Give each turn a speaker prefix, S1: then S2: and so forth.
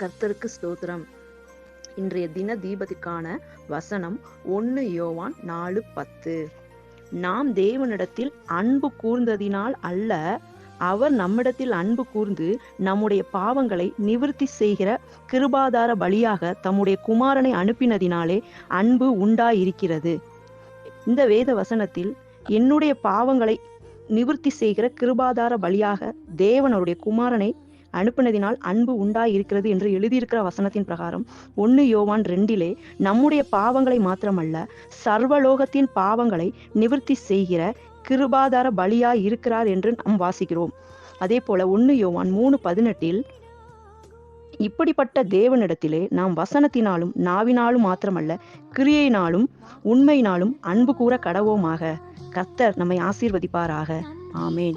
S1: கர்த்தருக்கு ஸ்தோத்திரம். இன்றைய தின தீபத்துக்கான வசனம் ஒன்னு யோவான் நாலு பத்து. நாம் தேவனிடத்தில் அன்பு கூர்ந்ததினால் அல்ல அவர் நம்மிடத்தில் அன்பு கூர்ந்து நம்முடைய பாவங்களை நிவர்த்தி செய்கிற கிருபாதார பலியாக தம்முடைய குமாரனை அனுப்பினதினாலே அன்பு உண்டாயிருக்கிறது. இந்த வேத வசனத்தில் என்னுடைய பாவங்களை நிவர்த்தி செய்கிற கிருபாதார பலியாக தேவனருடைய குமாரனை அனுப்பினதினால் அன்பு உண்டாய் இருக்கிறது என்று எழுதியிருக்கிற வசனத்தின் பிரகாரம் ஒன்னு யோவான் ரெண்டிலே நம்முடைய பாவங்களை மாத்திரமல்ல சர்வலோகத்தின் பாவங்களை நிவர்த்தி செய்கிற கிருபாதார பலியாய் இருக்கிறார் என்று நாம் வாசிக்கிறோம். அதே போல ஒன்னு யோவான் மூணு பதினெட்டில் இப்படிப்பட்ட தேவனிடத்திலே நாம் வசனத்தினாலும் நாவினாலும் மாத்திரமல்ல கிரியையினாலும் உண்மையினாலும் அன்பு கூற கடவோமாக. கர்த்தர் நம்மை ஆசீர்வதிப்பாராக. ஆமேன்.